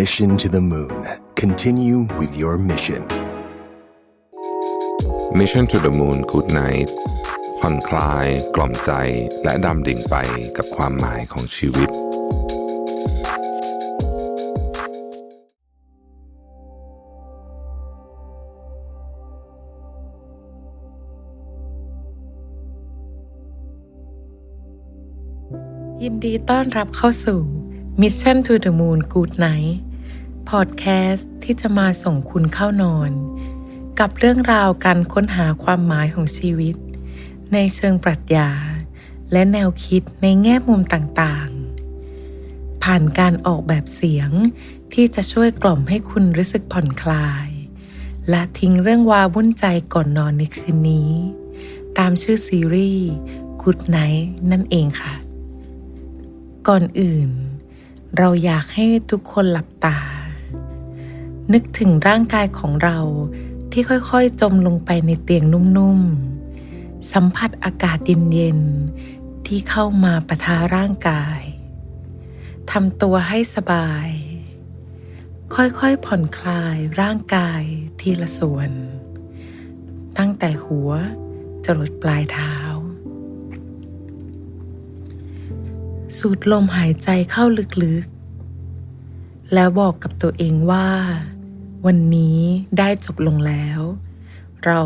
Mission to the Moon. Continue with your mission. Mission to the Moon Good Night ผ่อนคลาย กล่อมใจ และดำดิ่งไปกับความหมายของชีวิต ยินดีต้อนรับเข้าสู่ Mission to the Moon Good Night พอดแคสต์ที่จะมาส่งคุณเข้านอน กับเรื่องราวการค้นหาความหมายของชีวิต ในเชิงปรัชญา และแนวคิดในแง่มุมต่างๆ ผ่านการออกแบบเสียงที่จะช่วยกล่อมให้คุณรู้สึกผ่อนคลาย และทิ้งเรื่องวาวุ่นใจก่อนนอนในคืนนี้ ตามชื่อซีรีส์ Good Night นั่นเองค่ะ ก่อนอื่น เราอยากให้ทุกคนหลับตา นึกถึงร่างกายของเราที่ค่อยๆ จมลงไปในเตียงนุ่มๆ สัมผัสอากาศเย็นๆ ที่เข้ามาปะทะร่างกาย ทำตัวให้สบาย ค่อยๆ ผ่อนคลายร่างกายทีละส่วน ตั้งแต่หัวจรดปลายเท้า สูดลมหายใจเข้าลึกๆ แล้วบอกกับตัวเองว่า วันนี้ได้จบลงแล้ว เรา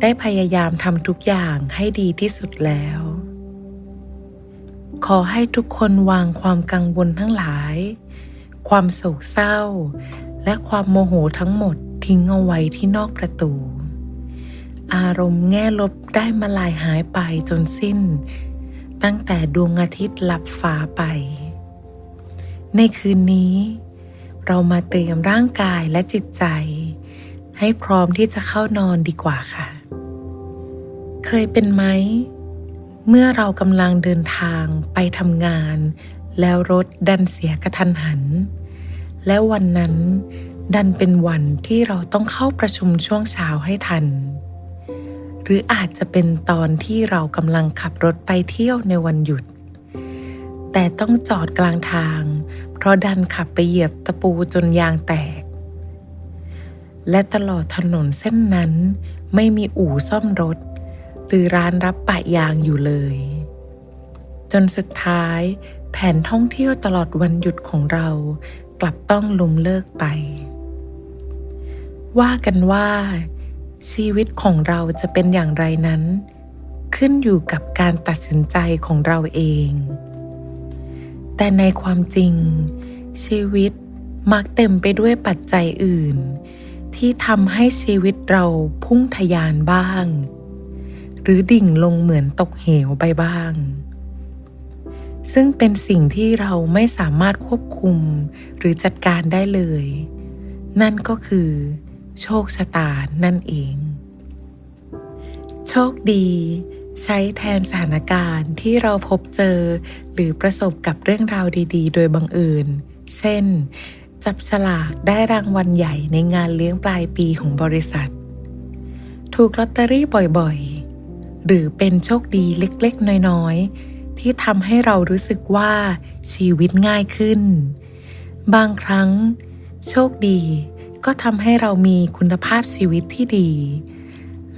ได้พยายามทำทุกอย่างให้ดีที่สุดแล้ว ขอให้ทุกคนวางความกังวลทั้งหลาย ความโศกเศร้า และความโมโหทั้งหมดทิ้งเอาไว้ที่นอกประตู อารมณ์แง่ลบได้มาลายหายไปจนสิ้น ตั้งแต่ดวงอาทิตย์ลับฟ้าไป ในคืนนี้ เรามาเตรียมร่างกายและจิตใจ ให้พร้อมที่จะเข้านอนดีกว่าค่ะ เคยเป็นไหม เมื่อเรากำลังเดินทางไปทำงาน แล้วรถดันเสียกระทันหัน และวันนั้นดันเป็นวันที่เราต้องเข้าประชุมช่วงเช้าให้ทัน หรืออาจจะเป็นตอนที่เรากำลังขับรถไปเที่ยวในวันหยุด แต่ต้องจอดกลางทาง เพราะดันขับไปเหยียบตะปูจนยางแตก และตลอดถนนเส้นนั้นไม่มีอู่ซ่อมรถ หรือร้านรับปะยางอยู่เลย จนสุดท้ายแผนท่องเที่ยวตลอดวันหยุดของเรากลับต้องล้มเลิกไป ว่ากันว่า ชีวิตของเราจะเป็นอย่างไรนั้น ขึ้นอยู่กับการตัดสินใจของเราเอง แต่ในความจริง ชีวิตมักเต็มไปด้วยปัจจัยอื่น ที่ทำให้ชีวิตเราพุ่งทะยานบ้าง หรือดิ่งลงเหมือนตกเหวไปบ้าง ซึ่งเป็นสิ่งที่เราไม่สามารถควบคุมหรือจัดการได้เลย นั่นก็คือ โชคชะตานั่นเอง โชคดีใช้แทนสถานการณ์ที่เราพบเจอ หรือประสบกับเรื่องราวดี ๆ โดยบังเอิญ เช่น จับฉลากได้รางวัลใหญ่ในงานเลี้ยงปลายปีของบริษัท ถูกลอตเตอรี่บ่อยๆ หรือเป็นโชคดีเล็กๆ น้อยๆ ที่ทำให้เรารู้สึกว่าชีวิตง่ายขึ้น บางครั้ง โชคดี ก็ทำให้เรามีคุณภาพชีวิตที่ดี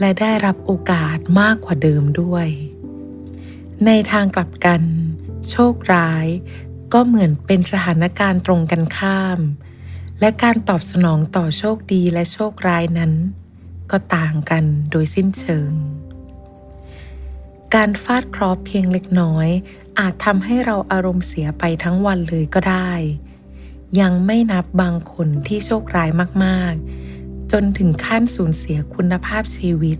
และได้รับโอกาสมากกว่าเดิมด้วย ในทางกลับกัน โชคร้าย ก็เหมือนเป็นสถานการณ์ตรงกันข้าม และการตอบสนองต่อโชคดีและโชคร้ายนั้น ก็ต่างกันโดยสิ้นเชิง การฟาดเคราะห์เพียงเล็กน้อย อาจทำให้เราอารมณ์เสียไปทั้งวันเลยก็ได้ ยังไม่นับบางคนที่โชคร้ายมาก ๆ จนถึงขั้นสูญเสียคุณภาพชีวิต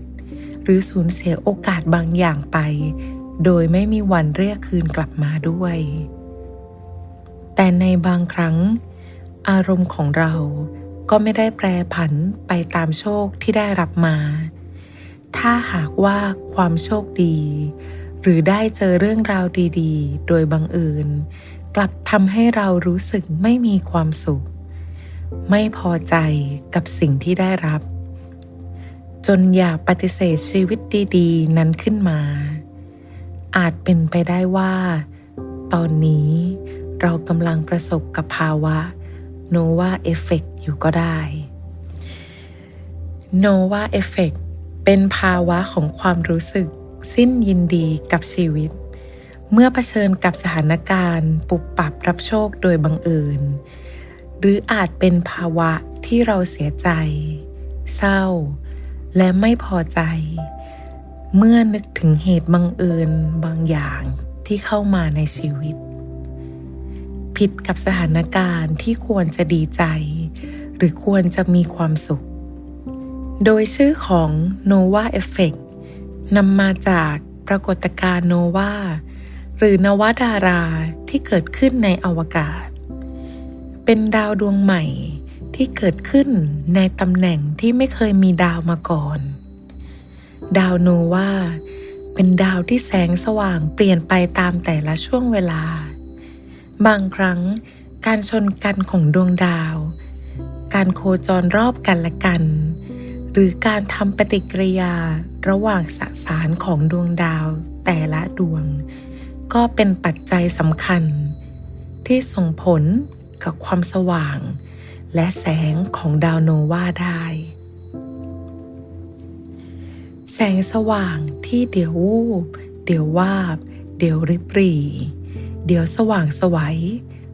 หรือสูญเสียโอกาสบางอย่างไป โดยไม่มีวันเรียกคืนกลับมาด้วย แต่ในบางครั้ง อารมณ์ของเราก็ไม่ได้แปรผันไปตามโชคที่ได้รับมา ถ้าหากว่าความโชคดี หรือได้เจอเรื่องราวดี ๆ โดยบังเอิญ กลับทำให้เรารู้สึกไม่มีความสุข ไม่พอใจกับสิ่งที่ได้รับ จนอยากปฏิเสธชีวิตดีๆ นั้นขึ้นมา อาจเป็นไปได้ว่า ตอนนี้เรากำลังประสบกับภาวะ Nova Effect อยู่ก็ได้ Nova Effect เป็นภาวะของความรู้สึกสิ้นยินดีกับชีวิต เมื่อเผชิญกับสถานการณ์ ปุบปับรับโชคโดยบังเอิญ หรืออาจเป็นภาวะที่เราเสียใจ เศร้า และไม่พอใจ เมื่อนึกถึงเหตุบังเอิญบางอย่างที่เข้ามาในชีวิต ผิดกับสถานการณ์ที่ควรจะดีใจ หรือควรจะมีความสุข โดยชื่อของ Nova Effect นำมาจากปรากฏการณ์โนวา หรือนวดาราที่เกิดขึ้นในอวกาศ เป็นดาวดวงใหม่ที่เกิดขึ้นในตำแหน่งที่ไม่เคยมีดาวมาก่อน ดาวโนวาเป็นดาวที่แสงสว่างเปลี่ยนไปตามแต่ละช่วงเวลา บางครั้งการชนกันของดวงดาว การโคจรรอบกันและกัน หรือการทำปฏิกิริยาระหว่างสสารของดวงดาวแต่ละดวง ก็เป็นปัจจัยสำคัญ ที่ส่งผลกับความสว่าง และแสงของดาวโนวาได้ แสงสว่างที่เดี๋ยววูบ เดี๋ยววาบ เดี๋ยวริบหรี่เดี๋ยวสว่างสวัย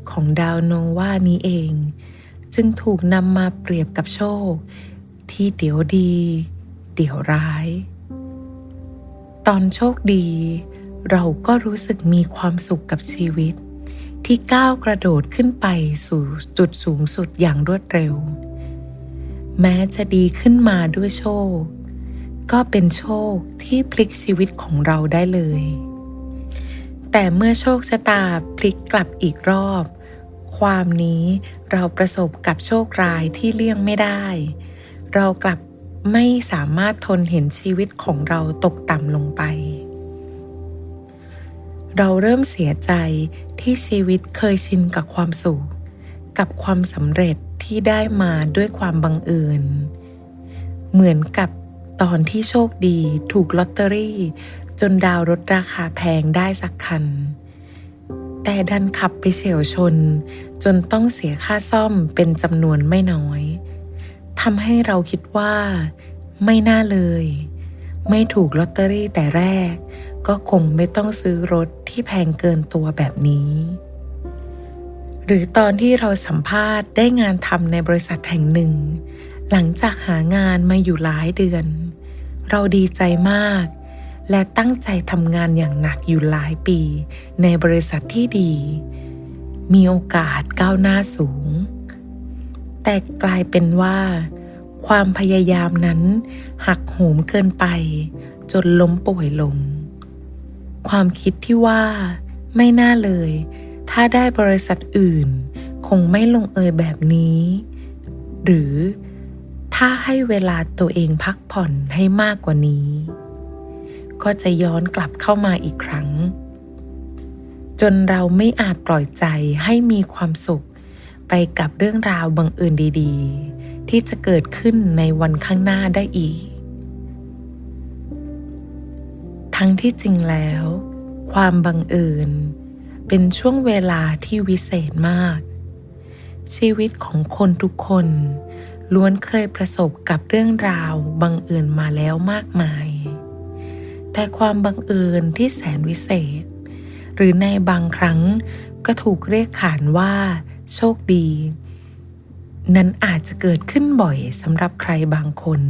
ของดาวโนวานี้เอง จึงถูกนำมาเปรียบกับโชค ที่เดี๋ยวดี เดี๋ยวร้าย ตอนโชคดี เราก็รู้สึกมีความสุขกับชีวิต ที่ก้าวกระโดดขึ้นไปสู่จุดสูงสุดอย่างรวดเร็ว แม้จะดีขึ้นมาด้วยโชค ก็เป็นโชคที่พลิกชีวิตของเราได้เลย แต่เมื่อโชคชะตาพลิกกลับอีกรอบ ความนี้เราประสบกับโชคร้ายที่เลี่ยงไม่ได้ เรากลับไม่สามารถทนเห็นชีวิตของเราตกต่ำลงไป เราเริ่มเสียใจที่ชีวิตเคยชินกับความสุข กับความสำเร็จที่ได้มาด้วยความบังเอิญ เหมือนกับตอนที่โชคดีถูกลอตเตอรี่ จนดาวรถราคาแพงได้สักคัน แต่ดันขับไปเฉียวชน จนต้องเสียค่าซ่อมเป็นจำนวนไม่น้อยทำให้เราคิดว่า ไม่น่าเลย ไม่ถูกลอตเตอรี่แต่แรก ก็คงไม่ต้องซื้อรถที่แพงเกินตัวแบบนี้ หรือตอนที่เราสัมภาษณ์ได้งานทำในบริษัทแห่งหนึ่ง หลังจากหางานมาอยู่หลายเดือน เราดีใจมาก และตั้งใจทำงานอย่างหนักอยู่หลายปี ในบริษัทที่ดี มีโอกาสก้าวหน้าสูง แต่กลายเป็นว่า ความพยายามนั้นหักโหมเกินไป จนล้มป่วยลง ความคิดที่ว่า ไม่น่าเลย ถ้าได้บริษัทอื่น คงไม่ลงเอยแบบนี้ หรือถ้าให้เวลาตัวเองพักผ่อนให้มากกว่านี้ ก็จะย้อนกลับเข้ามาอีกครั้ง จนเราไม่อาจปล่อยใจให้มีความสุข ไปกับเรื่องราวบังเอิญดี ๆ ที่จะเกิดขึ้นในวันข้างหน้าได้อีก ทั้งที่จริงแล้ว ความบังเอิญเป็นช่วงเวลาที่วิเศษมาก ชีวิตของคนทุกคนล้วนเคยประสบกับเรื่องราวบังเอิญมาแล้วมากมาย แต่ความบังเอิญที่แสนวิเศษ หรือในบางครั้งก็ถูกเรียกขานว่า โชคดี นั้นอาจจะเกิดขึ้นบ่อยสำหรับใครบางคน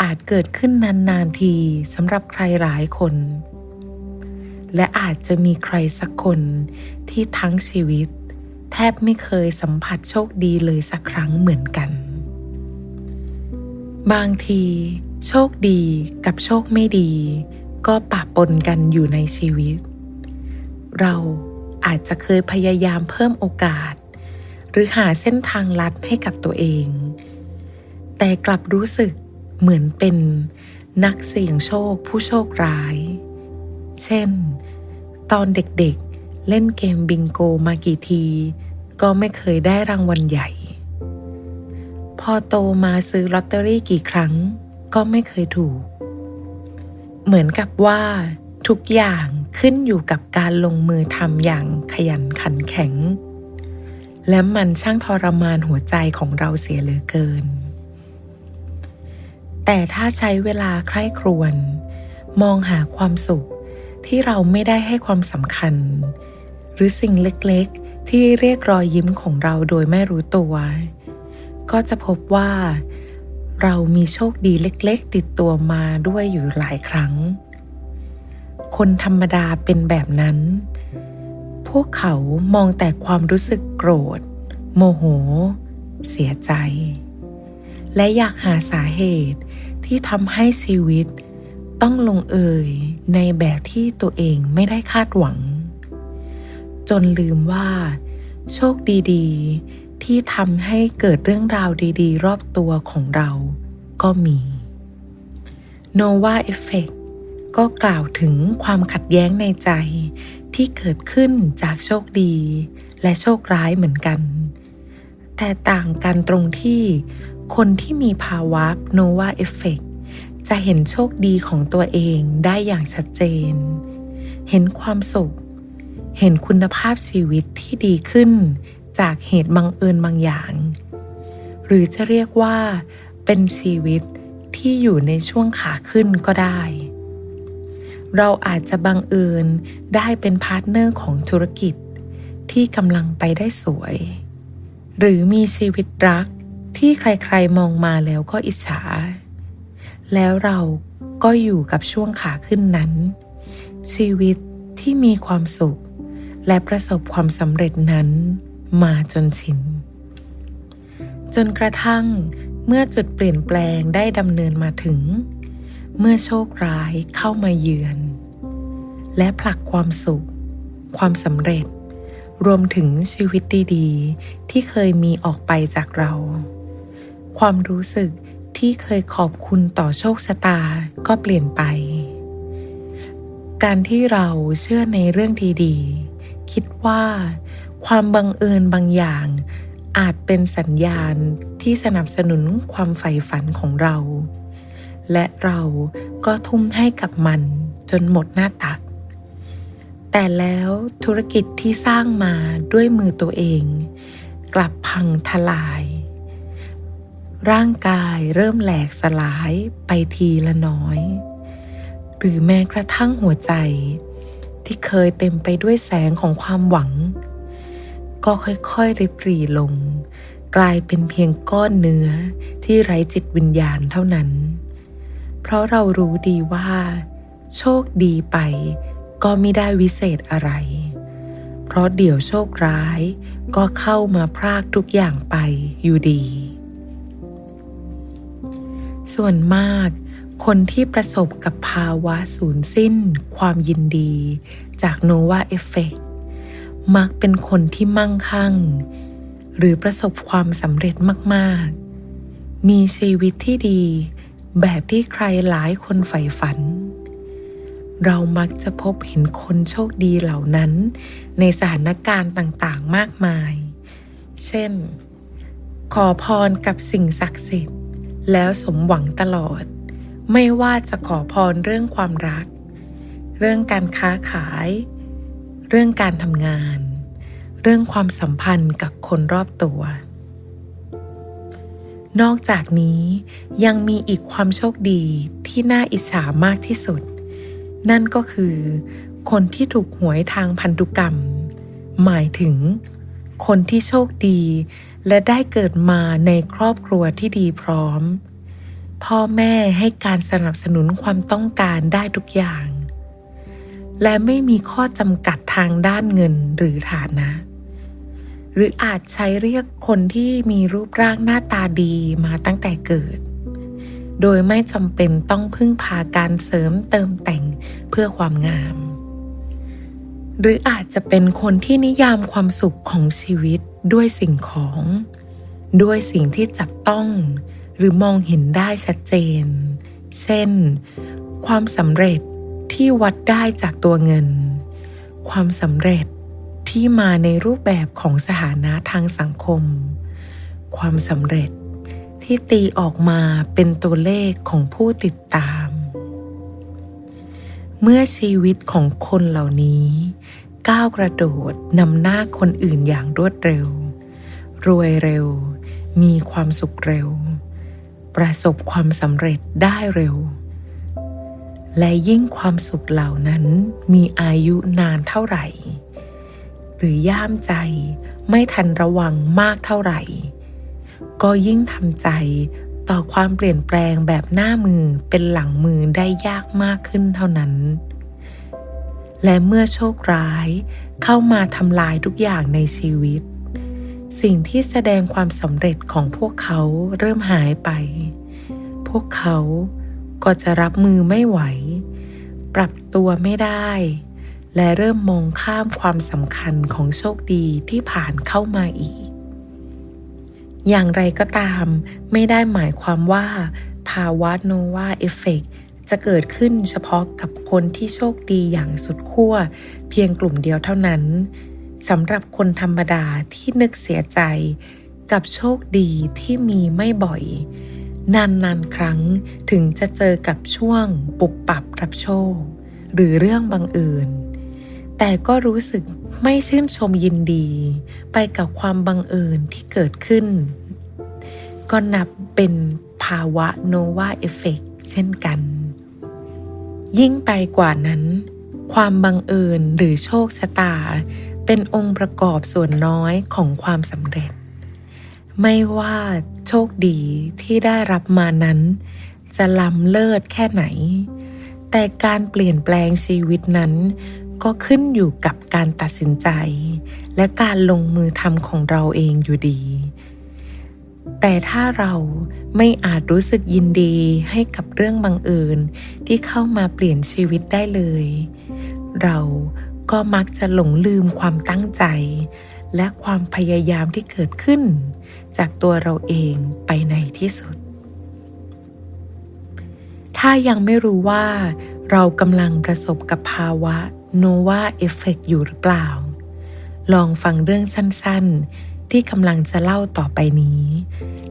อาจเกิดขึ้นนานๆทีสำหรับใครหลายคน และอาจจะมีใครสักคนที่ทั้งชีวิต แทบไม่เคยสัมผัสโชคดีเลยสักครั้งเหมือนกัน บางที โชคดีกับโชคไม่ดี ก็ปะปนกันอยู่ในชีวิต เราอาจจะเคยพยายามเพิ่มโอกาส หรือหาเส้นทางลัดให้กับตัวเอง แต่กลับรู้สึก เหมือนเป็นนักเสี่ยงโชคผู้โชคร้าย เช่น ตอนเด็กๆเล่นเกมบิงโกมากี่ที ก็ไม่เคยได้รางวัลใหญ่ พอโตมาซื้อลอตเตอรี่กี่ครั้ง ก็ไม่เคยถูก เหมือนกับว่าทุกอย่างขึ้นอยู่กับการลงมือทำอย่างขยันขันแข็ง และมันช่างทรมานหัวใจของเราเสียเหลือเกิน แต่ถ้าใช้เวลาใคร่ครวญมองหาความสุขที่เราไม่ได้ให้ความสำคัญ หรือสิ่งเล็กๆ ที่เรียกรอยยิ้มของเราโดยไม่รู้ตัว ก็จะพบว่า เรามีโชคดีเล็กๆ ติดตัวมาด้วยอยู่หลายครั้ง คนธรรมดาเป็นแบบนั้น พวกเขามองแต่ความรู้สึกโกรธ โมโห เสียใจ และอยากหาสาเหตุ ที่ทำให้ชีวิต ต้องลงเอยในแบบที่ตัวเองไม่ได้คาดหวัง จนลืมว่า โชคดีๆ ที่ทำให้เกิดเรื่องราวดีๆ รอบตัวของเราก็มี Nova Effect ก็กล่าวถึงความขัดแย้งในใจที่เกิดขึ้นจากโชคดีและโชคร้ายเหมือนกัน แต่ต่างกันตรงที่ คนที่มีภาวะ Nova Effect จะเห็นโชคดีของตัวเองได้อย่างชัดเจน เห็นความสุข เห็นคุณภาพชีวิตที่ดีขึ้นจากเหตุบังเอิญบางอย่าง หรือจะเรียกว่า เป็นชีวิตที่อยู่ในช่วงขาขึ้นก็ได้ เราอาจจะบังเอิญได้เป็นพาร์ทเนอร์ของธุรกิจที่กำลังไปได้สวย หรือมีชีวิตรัก ที่ใครๆมองมาแล้วก็อิจฉา แล้วเราก็อยู่กับช่วงขาขึ้นนั้น ชีวิตที่มีความสุข และประสบความสำเร็จนั้นมาจนชิน จนกระทั่งเมื่อจุดเปลี่ยนแปลงได้ดำเนินมาถึง เมื่อโชคร้ายเข้ามาเยือน และผลักความสุข ความสำเร็จ รวมถึงชีวิตดีๆ ที่เคยมีออกไปจากเรา ความรู้สึกที่เคยขอบคุณต่อโชคชะตาก็เปลี่ยนไป การที่เราเชื่อในเรื่องดีๆ คิดว่าความบังเอิญบางอย่าง อาจเป็นสัญญาณที่สนับสนุนความใฝ่ฝันของเรา และเราก็ทุ่มให้กับมันจนหมดหน้าตัก แต่แล้วธุรกิจที่สร้างมาด้วยมือตัวเอง กลับพังทลาย ร่างกายเริ่มแหลกสลายไปทีละน้อย หรือแม้กระทั่งหัวใจ ที่เคยเต็มไปด้วยแสงของความหวัง ก็ค่อยๆริบหรี่ลง กลายเป็นเพียงก้อนเนื้อที่ไร้จิตวิญญาณเท่านั้น เพราะเรารู้ดีว่า โชคดีไปก็ไม่ได้วิเศษอะไร เพราะเดี๋ยวโชคร้ายก็เข้ามาพรากทุกอย่างไปอยู่ดี ส่วนมาก คนที่ประสบกับภาวะสูญสิ้น ความยินดี จากโนวาเอฟเฟกมักเป็นคนที่มั่งคั่ง หรือประสบความสำเร็จมากๆ มีชีวิตที่ดี แบบที่ใครหลายคนใฝ่ฝัน เรามักจะพบเห็นคนโชคดีเหล่านั้น ในสถานการณ์ต่างๆ มากมาย เช่น ขอพรกับสิ่งศักดิ์สิทธิ์ แล้วสมหวังตลอด ไม่ว่าจะขอพรเรื่องความรัก เรื่องการค้าขาย เรื่องการทำงาน เรื่องความสัมพันธ์กับคนรอบตัว นอกจากนี้ยังมีอีกความโชคดีที่น่าอิจฉามากที่สุด นั่นก็คือ คนที่ถูกหวยทางพันธุกรรม หมายถึงคนที่โชคดี และได้เกิดมาในครอบครัวที่ดีพร้อม พ่อแม่ให้การสนับสนุนความต้องการได้ทุกอย่าง และไม่มีข้อจำกัดทางด้านเงินหรือฐานะ หรืออาจใช้เรียกคนที่มีรูปร่างหน้าตาดีมาตั้งแต่เกิด โดยไม่จำเป็นต้องพึ่งพาการเสริมเติมแต่งเพื่อความงาม หรืออาจจะเป็นคนที่นิยามความสุขของชีวิตด้วยสิ่งของ ด้วยสิ่งที่จับต้อง หรือมองเห็นได้ชัดเจน เช่น ความสำเร็จที่วัดได้จากตัวเงิน ความสำเร็จที่มาในรูปแบบของสถานะทางสังคม ความสำเร็จที่ตีออกมาเป็นตัวเลขของผู้ติดตาม เมื่อชีวิตของคนเหล่านี้ ก้าวกระโดดนำหน้าคนอื่นอย่างรวดเร็ว รวยเร็ว มีความสุขเร็ว ประสบความสำเร็จได้เร็ว และยิ่งความสุขเหล่านั้นมีอายุนานเท่าไหร่ หรือย่ามใจไม่ทันระวังมากเท่าไหร่ ก็ยิ่งทำใจ ต่อความเปลี่ยนแปลงแบบหน้ามือเป็นหลังมือได้ยากมากขึ้นเท่านั้น และเมื่อโชคร้ายเข้ามาทำลายทุกอย่างในชีวิต สิ่งที่แสดงความสำเร็จของพวกเขาเริ่มหายไป พวกเขาก็จะรับมือไม่ไหว ปรับตัวไม่ได้ และเริ่มมองข้ามความสำคัญของโชคดีที่ผ่านเข้ามาอีก อย่างไรก็ตาม ไม่ได้หมายความว่า ภาวะโนวาเอฟเฟกจะเกิดขึ้นเฉพาะกับคนที่โชคดีอย่างสุดขั้วเพียงกลุ่มเดียวเท่านั้นสำหรับคนธรรมดาที่นึกเสียใจ กับโชคดีที่มีไม่บ่อย นานๆครั้งถึงจะเจอกับช่วงปุบปับรับโชค หรือเรื่องบังเอิญ แต่ก็รู้สึกไม่ชื่นชมยินดี ไปกับความบังเอิญที่เกิดขึ้น ก็นับเป็นภาวะโนวาเอฟเฟกเช่นกัน ยิ่งไปกว่านั้น ความบังเอิญหรือโชคชะตา เป็นองค์ประกอบส่วนน้อยของความสำเร็จ ไม่ว่าโชคดีที่ได้รับมานั้น จะล้ำเลิศแค่ไหน แต่การเปลี่ยนแปลงชีวิตนั้น ก็ขึ้นอยู่กับการตัดสินใจ และการลงมือทำของเราเองอยู่ดี แต่ถ้าเราไม่อาจรู้สึกยินดีให้กับเรื่องบังเอิญที่เข้ามาเปลี่ยนชีวิตได้เลย เราก็มักจะหลงลืมความตั้งใจ และความพยายามที่เกิดขึ้น จากตัวเราเองไปในที่สุด ถ้ายังไม่รู้ว่าเรากำลังประสบกับภาวะ โนวาเอฟเฟกอยู่หรือเปล่า ลองฟังเรื่องสั้นๆ ที่กำลังจะเล่าต่อไปนี้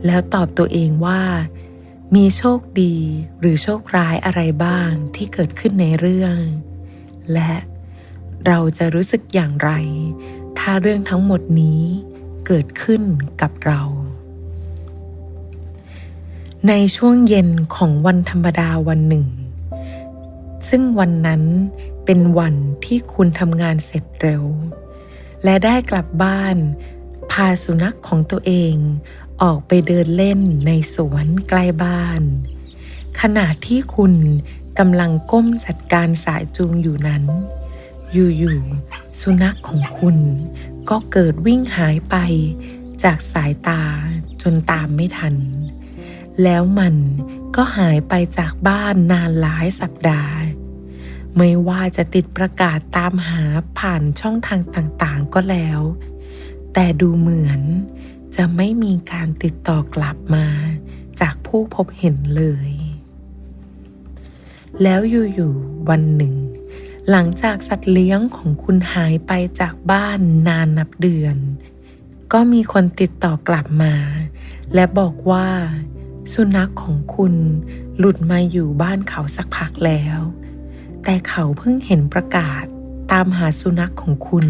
แล้วตอบตัวเองว่า มีโชคดีหรือโชคร้ายอะไรบ้างที่เกิดขึ้นในเรื่อง และเราจะรู้สึกอย่างไร ถ้าเรื่องทั้งหมดนี้เกิดขึ้นกับเรา ในช่วงเย็นของวันธรรมดาวันหนึ่ง ซึ่งวันนั้นเป็นวันที่คุณทำงานเสร็จเร็ว และได้กลับบ้าน พาสุนัขของตัวเองออกไปเดินเล่นในสวนใกล้บ้าน ขณะที่คุณกำลังก้มจัดการสายจูงอยู่นั้น อยู่ๆสุนัขของคุณก็เกิดวิ่งหายไปจากสายตาจนตามไม่ทัน แล้วมันก็หายไปจากบ้านนานหลายสัปดาห์ ไม่ว่าจะติดประกาศตามหาผ่านช่องทางต่างๆก็แล้ว แต่ดูเหมือนจะไม่มีการติดต่อกลับมา จากผู้พบเห็นเลย แล้วอยู่ๆวันหนึ่ง หลังจากสัตว์เลี้ยงของคุณหายไปจากบ้านนานนับเดือน ก็มีคนติดต่อกลับมา และบอกว่า สุนัขของคุณหลุดมาอยู่บ้านเขาสักพักแล้ว แต่เขาเพิ่งเห็นประกาศตามหาสุนัขของคุณ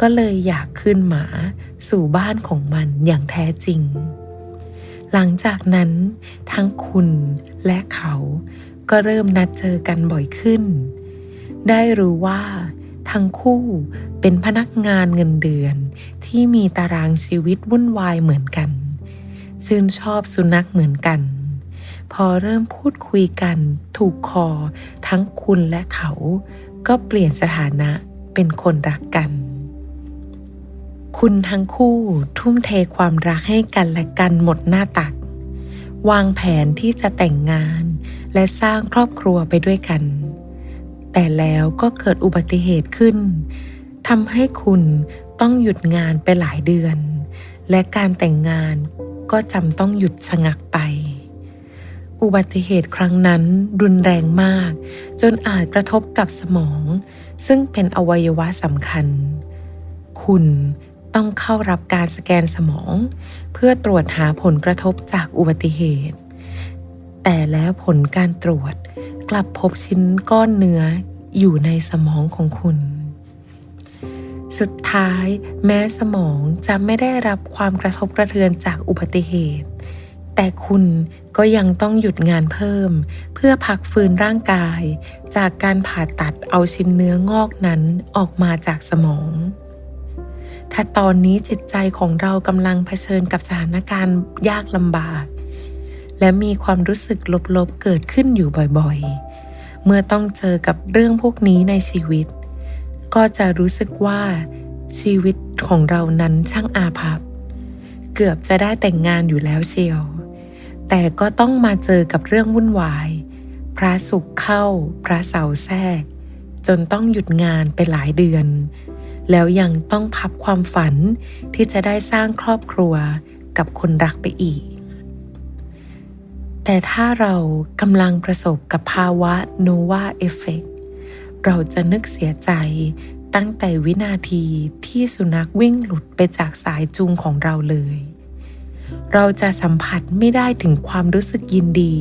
ก็เลยอยากขึ้นหมาสู่บ้านของมันอย่างแท้จริง หลังจากนั้นทั้งคุณและเขาก็เริ่มนัดเจอกันบ่อยขึ้น ได้รู้ว่าทั้งคู่เป็นพนักงานเงินเดือนที่มีตารางชีวิตวุ่นวายเหมือนกัน ชื่นชอบสุนัขเหมือนกัน พอเริ่มพูดคุยกันถูกคอ ทั้งคุณและเขา ก็เปลี่ยนสถานะเป็นคนรักกัน คุณทั้งคู่ทุ่มเทความรักให้กันและกันหมดหน้าตัก วางแผนที่จะแต่งงาน และสร้างครอบครัวไปด้วยกัน แต่แล้วก็เกิดอุบัติเหตุขึ้นทำให้คุณต้องหยุดงานไปหลายเดือน และการแต่งงานก็จำต้องหยุดชะงักไป อุบัติเหตุครั้งนั้นรุนแรงมาก จนอาจกระทบกับสมอง ซึ่งเป็นอวัยวะสำคัญ คุณต้องเข้ารับการสแกนสมอง เพื่อตรวจหาผลกระทบจากอุบัติเหตุ แต่แล้วผลการตรวจกลับพบชิ้นก้อนเนื้ออยู่ในสมองของคุณ สุดท้ายแม้สมองจะไม่ได้รับความกระทบกระเทือนจากอุบัติเหตุ แต่คุณก็ยังต้องหยุดงานเพิ่ม เพื่อพักฟื้นร่างกาย จากการผ่าตัดเอาชิ้นเนื้องอกนั้นออกมาจากสมอง ถ้าตอนนี้จิตใจของเรากำลังเผชิญกับสถานการณ์ยากลำบาก และมีความรู้สึกลบๆเกิดขึ้นอยู่บ่อยๆ เมื่อต้องเจอกับเรื่องพวกนี้ในชีวิต ก็จะรู้สึกว่าชีวิตของเรานั้นช่างอาภัพ เกือบจะได้แต่งงานอยู่แล้วเชียว แต่ก็ต้องมาเจอกับเรื่องวุ่นวาย พระสุขเข้า พระเสาแทรก จนต้องหยุดงานไปหลายเดือน แล้วยังต้องพับความฝันที่จะได้สร้างครอบครัวกับคนรักไปอีก แต่ถ้าเรากำลังประสบกับภาวะโนวาเอฟเฟกเราจะนึกเสียใจตั้งแต่วินาทีที่สุนัขวิ่งหลุดไปจากสายจูงของเราเลย เราจะสัมผัสไม่ได้ถึงความรู้สึกยินดี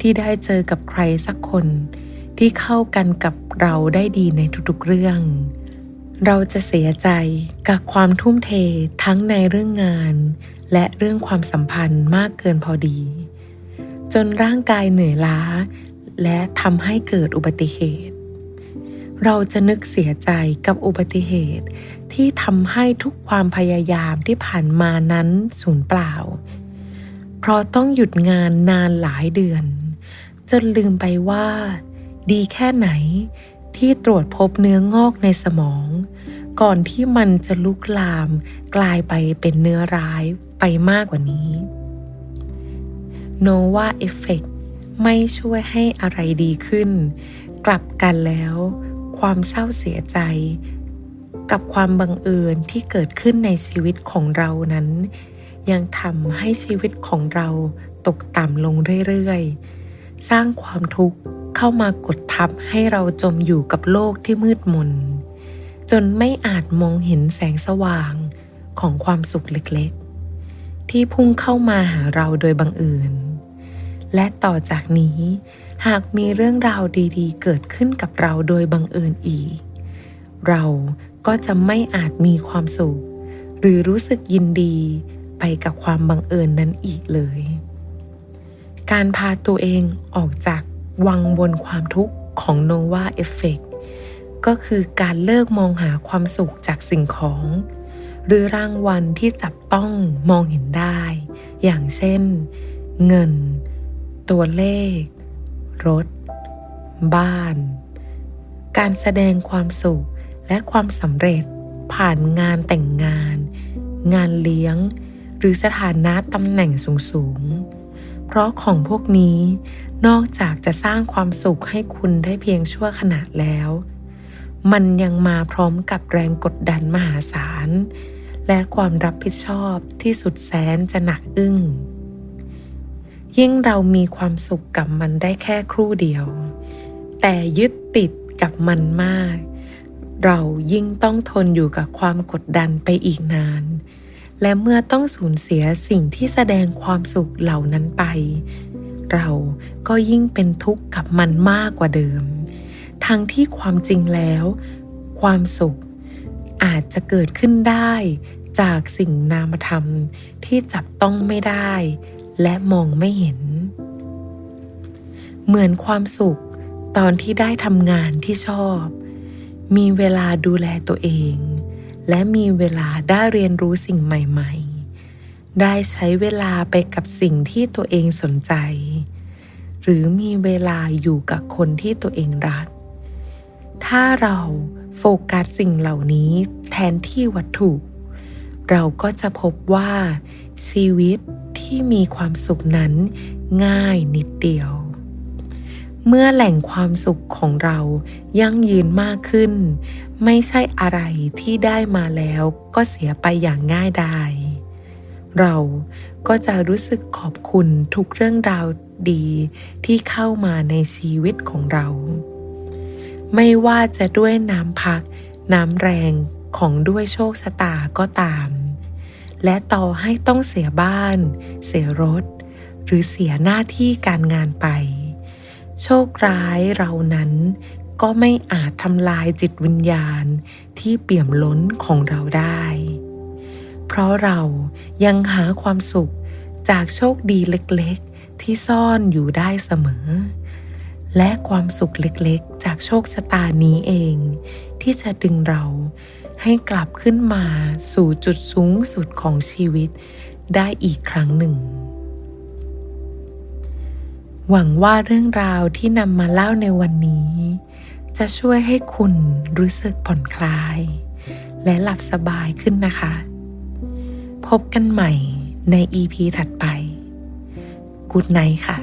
ที่ได้เจอกับใครสักคน ที่เข้ากันกับเราได้ดีในทุกๆเรื่อง เราจะเสียใจกับความทุ่มเททั้งในเรื่องงาน และเรื่องความสัมพันธ์มากเกินพอดี จนร่างกายเหนื่อยล้า และทำให้เกิดอุบัติเหตุ เราจะนึกเสียใจกับอุบัติเหตุ ที่ทำให้ทุกความพยายามที่ผ่านมานั้นสูญเปล่า เพราะต้องหยุดงานนานหลายเดือน จนลืมไปว่า ดีแค่ไหนที่ตรวจพบเนื้องอกในสมอง ก่อนที่มันจะลุกลาม กลายไปเป็นเนื้อร้ายไปมากกว่านี้โนวาเอฟเฟกไม่ช่วยให้อะไรดีขึ้น กลับกันแล้ว ความเศร้าเสียใจ กับความบังเอิญที่เกิดขึ้นในชีวิตของเรานั้น ยังทำให้ชีวิตของเราตกต่ำลงเรื่อยๆ สร้างความทุกข์เข้ามากดทับให้เราจมอยู่กับโลกที่มืดมน จนไม่อาจมองเห็นแสงสว่างของความสุขเล็กๆ ที่พุ่งเข้ามาหาเราโดยบังเอิญและต่อจากนี้ หากมีเรื่องราวดีๆ เกิดขึ้นกับเราโดยบังเอิญอีก เราก็จะไม่อาจมีความสุข หรือรู้สึกยินดีไปกับความบังเอิญนั้นอีกเลย การพาตัวเองออกจากวังบนความทุกข์ของโนวาเอฟเฟกก็คือการเลิกมองหาความสุขจากสิ่งของ หรือรางวัลที่จับต้องมองเห็นได้ อย่างเช่น เงิน ตัวเลข รถ บ้าน การแสดงความสุขและความสำเร็จผ่านงานแต่งงาน งานเลี้ยง หรือสถานะตำแหน่งสูงๆ เพราะของพวกนี้นอกจากจะสร้างความสุขให้คุณได้เพียงชั่วขณะแล้ว มันยังมาพร้อมกับแรงกดดันมหาศาล และความรับผิดชอบที่สุดแสนจะหนักอึ้ง ยิ่งเรามีความสุขกับมันได้แค่ครู่เดียว แต่ยึดติดกับมันมาก เรายิ่งต้องทนอยู่กับความกดดันไปอีกนาน และเมื่อต้องสูญเสียสิ่งที่แสดงความสุขเหล่านั้นไป เราก็ยิ่งเป็นทุกข์กับมันมากกว่าเดิม ทั้งที่ความจริงแล้ว ความสุขอาจจะเกิดขึ้นได้จากสิ่งนามธรรมที่จับต้องไม่ได้ และมองไม่เห็น เหมือนความสุขตอนที่ได้ทำงานที่ชอบ มีเวลาดูแลตัวเอง และมีเวลาได้เรียนรู้สิ่งใหม่ ๆ ได้ใช้เวลาไปกับสิ่งที่ตัวเองสนใจ หรือมีเวลาอยู่กับคนที่ตัวเองรัก ถ้าเราโฟกัสสิ่งเหล่านี้แทนที่วัตถุ เราก็จะพบว่าชีวิต ที่มีความสุขนั้นง่ายนิดเดียว เมื่อแหล่งความสุขของเรายั่งยืนมากขึ้น ไม่ใช่อะไรที่ได้มาแล้วก็เสียไปอย่างง่ายดายเราก็จะรู้สึกขอบคุณทุกเรื่องราวดีที่เข้ามาในชีวิตของเรา ไม่ว่าจะด้วยน้ำพัก น้ำแรงของด้วยโชคชะตาก็ตาม และต่อให้ต้องเสียบ้าน เสียรถ หรือเสียหน้าที่การงานไป โชคร้ายเรานั้นก็ไม่อาจทำลายจิตวิญญาณที่เปี่ยมล้นของเราได้ เพราะเรายังหาความสุขจากโชคดีเล็กๆ ที่ซ่อนอยู่ได้เสมอ และความสุขเล็กๆ จากโชคชะตานี้เอง ที่จะดึงเรา ให้กลับขึ้นมาสู่จุดสูงสุดของชีวิตได้อีกครั้งหนึ่ง หวังว่าเรื่องราวที่นำมาเล่าในวันนี้ จะช่วยให้คุณรู้สึกผ่อนคลาย และหลับสบายขึ้นนะคะ พบกันใหม่ใน EP ถัดไปกูดไนค่ะ